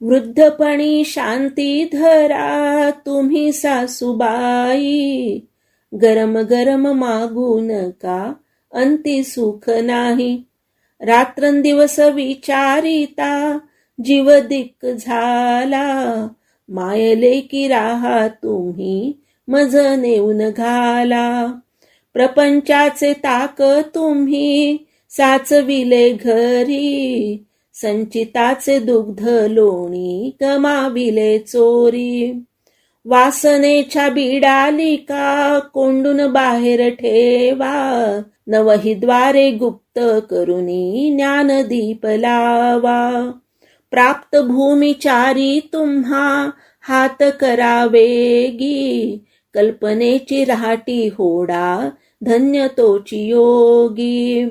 वृद्धपणी शांती धरा तुम्ही सासूबाई. गरम गरम मागू नका अंती सुख नाही? रात्रंदिवस विचारिता जीव दिक झाला. मायले की राहा तुम्ही मज नेऊन घाला. प्रपंचाचे ताक तुम्ही साचविले घरी. संचिताचे दुग्ध लोणी गमाविले चोरी. वासनेच्या बिडालिका कोंडून बाहेर ठेवा. नवहिद्वारे गुप्त करुनी ज्ञानदीप लावा. प्राप्त भूमिचारी तुम्हा हात करावेगी कल्पनेची राहाटी होडा धन्य तोची योगी.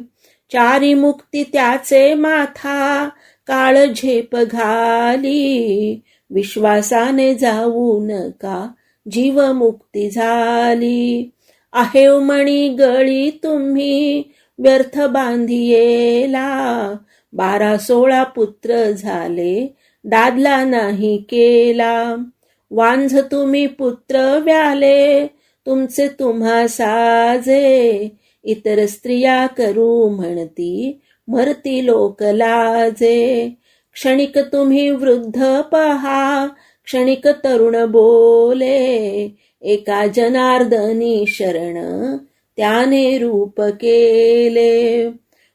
चारी मुक्ती त्याचे माथा काळ झेप घाली. विश्वासाने जाऊ नका जीव मुक्ती झाली? आहे मणी गळी तुम्ही व्यर्थ बांधियेला. बारा सोळा पुत्र झाले दादला नाही केला. वांझ तुम्ही पुत्र व्याले तुमचे तुम्हा साजे. इतर स्त्रिया करू म्हणती मरती लोक लाजे. क्षणिक तुम्ही वृद्ध पहा क्षणिक तरुण बोले. एका जनार्दनी शरण त्याने रूप केले.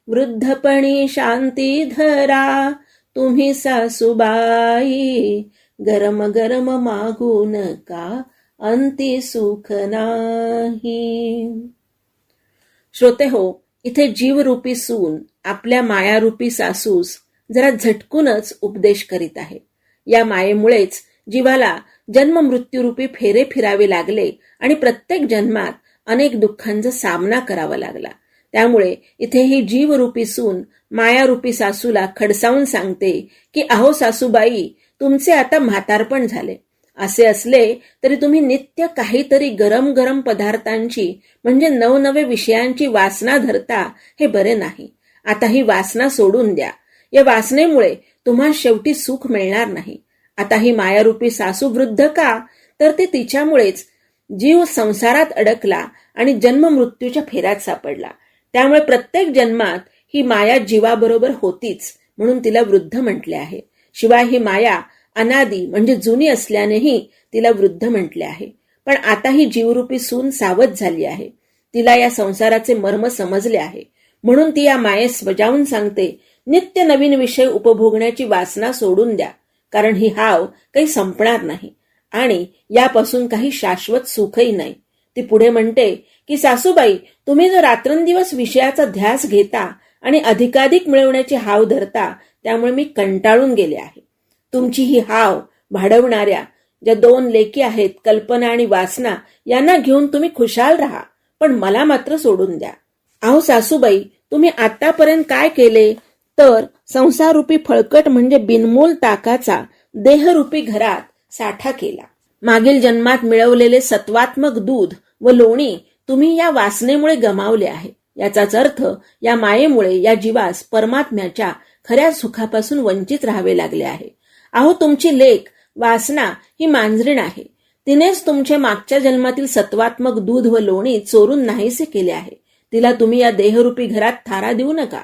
वृद्धपणी शांती धरा तुम्ही सासूबाई. गरम गरम मागू नका अंती सुख नाही. श्रोते हो इथे जीवरूपी सून आपल्या मायारूपी सासूस जरा झटकूनच उपदेश करीत आहे. या मायेमुळेच जीवाला जन्म मृत्यूरूपी फेरे फिरावे लागले आणि प्रत्येक जन्मात अनेक दुःखांचा सामना करावा लागला. त्यामुळे इथे ही जीवरूपी सून मायारूपी सासूला खडसावून सांगते की अहो सासूबाई तुमचे आता म्हातारपण झाले. असे असले तरी तुम्ही नित्य काहीतरी गरम गरम पदार्थांची म्हणजे नवनवे विषयांची वासना धरता हे बरे नाही. आता ही वासना सोडून द्या. या वासनेमुळे तुम्हा शेवटी सुख मिळणार नाही. आता ही मायारूपी सासू वृद्ध का? तर ते तिच्यामुळेच जीव संसारात अडकला आणि जन्म मृत्यूच्या फेऱ्यात सापडला. त्यामुळे प्रत्येक जन्मात ही माया जीवाबरोबर होतीच म्हणून तिला वृद्ध म्हटले आहे. शिवाय ही माया अनादी म्हणजे जुनी असल्यानेही तिला वृद्ध म्हटले आहे. पण आता ही जीवरूपी सून सावध झाली आहे. तिला या संसाराचे मर्म समजले आहे. म्हणून ती या मायेस बजावून सांगते नित्य नवीन विषय उपभोगण्याची वासना सोडून द्या कारण ही हाव काही संपणार नाही आणि यापासून काही शाश्वत सुखही नाही. ती पुढे म्हणते की सासूबाई तुम्ही जर रात्रंदिवस विषयाचा ध्यास घेता आणि अधिकाधिक मिळवण्याची हाव धरता त्यामुळे मी कंटाळून गेले आहे. तुमची ही हाव भाडवणाऱ्या ज्या दोन लेकी आहेत कल्पना आणि वासना यांना घेऊन तुम्ही खुशाल राहा पण मला मात्र सोडून द्या. अहो सासूबाई तुम्ही आतापर्यंत काय केले? तर संसारूपी फळकट म्हणजे बिनमोल ताकाचा देहरूपी घरात साठा केला. मागील जन्मात मिळवलेले सत्वात्मक दूध व लोणी तुम्ही या वासनेमुळे गमावले आहे. याचाच अर्थ या मायेमुळे या जीवास परमात्म्याच्या खऱ्या सुखापासून वंचित राहावे लागले आहे. अहो तुमची लेख वासना ही मांजरीण आहे. तिनेच तुमचे मागच्या जन्मातील सत्वात्मक दूध व लोणी चोरून नाहीसे केले आहे. तिला तुम्ही या देहरूपी घरात थारा देऊ नका.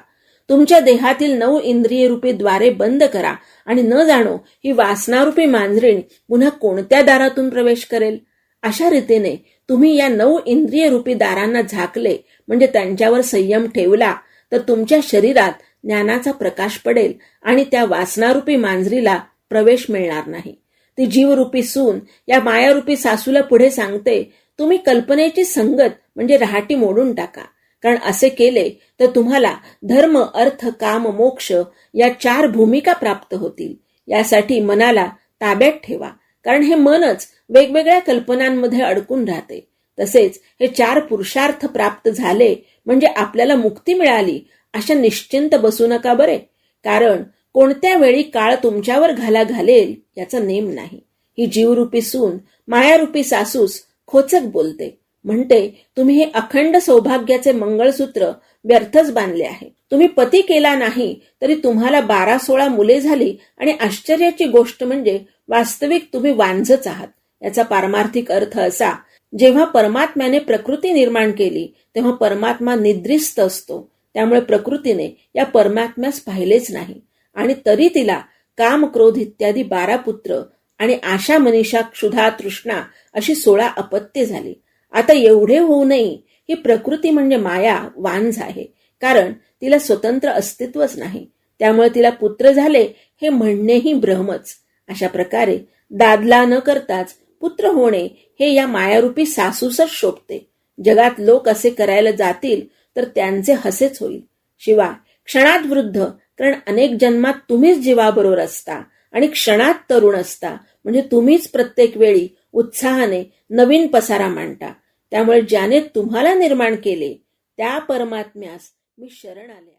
तुमच्या देहातील नऊ इंद्रिय रूपी द्वारे बंद करा आणि न जाणो ही वासनारूपी मांजरीण पुन्हा कोणत्या दारातून प्रवेश करेल? अशा रीतीने तुम्ही या नऊ इंद्रिय रूपी दारांना झाकले म्हणजे त्यांच्यावर संयम ठेवला तर तुमच्या शरीरात ज्ञानाचा प्रकाश पडेल आणि त्या वासनारूपी मांजरीला प्रवेश मिळणार नाही. ती जीवरूपी सून या मायारूपी सासूला पुढे सांगते तुम्ही कल्पनेची संगत म्हणजे रहाटी मोडून टाका. कारण असे केले तर तुम्हाला धर्म अर्थ काम मोक्ष या चार भूमिका प्राप्त होतील. यासाठी मनाला ताब्यात ठेवा. कारण हे मनच वेगवेगळ्या कल्पनांमध्ये अडकून राहते. तसेच हे चार पुरुषार्थ प्राप्त झाले म्हणजे आपल्याला मुक्ती मिळाली अशा निश्चिंत बसू नका बरे. कारण कोणत्या वेळी काळ तुमच्यावर घाला घालेल याचा नेम नाही. ही जीवरूपी सून मायारूपी सासूस खोचक बोलते. म्हणते तुम्ही हे अखंड सौभाग्याचे मंगळसूत्र व्यर्थच बांधले आहे. तुम्ही पती केला नाही तरी तुम्हाला बारा सोळा मुले झाली आणि आश्चर्याची गोष्ट म्हणजे वास्तविक तुम्ही वांझच आहात. याचा पारमार्थिक अर्थ असा जेव्हा परमात्म्याने प्रकृती निर्माण केली तेव्हा परमात्मा निद्रिस्त असतो. त्यामुळे प्रकृतीने या परमात्म्यास पाहिलेच नाही. आणि तरी तिला काम क्रोध इत्यादी बारा पुत्र आणि आशा मनीषा क्षुधा तृष्णा अशी सोळा अपत्ये झाली. आता एवढे होऊ नये ही प्रकृती म्हणजे माया वांझ आहे. कारण तिला स्वतंत्र अस्तित्वच नाही. त्यामुळे तिला पुत्र झाले हे म्हणणेही भ्रमच अशा प्रकारे दादला न करताच पुत्र होणे हे या मायारूपी सासूसच शोभते. जगात लोक असे करायला जातील तर त्यांचे हसेच होईल. शिवाय क्षणात वृद्ध कारण अनेक जन्मात तुम्हीच जीवाबरोबर असता आणि क्षणात तरुण असता. म्हणजे तुम्हीच प्रत्येक वेळी उत्साहाने नवीन पसारा मांडता. त्यामुळे ज्याने तुम्हाला निर्माण केले त्या परमात्म्यास मी शरण आले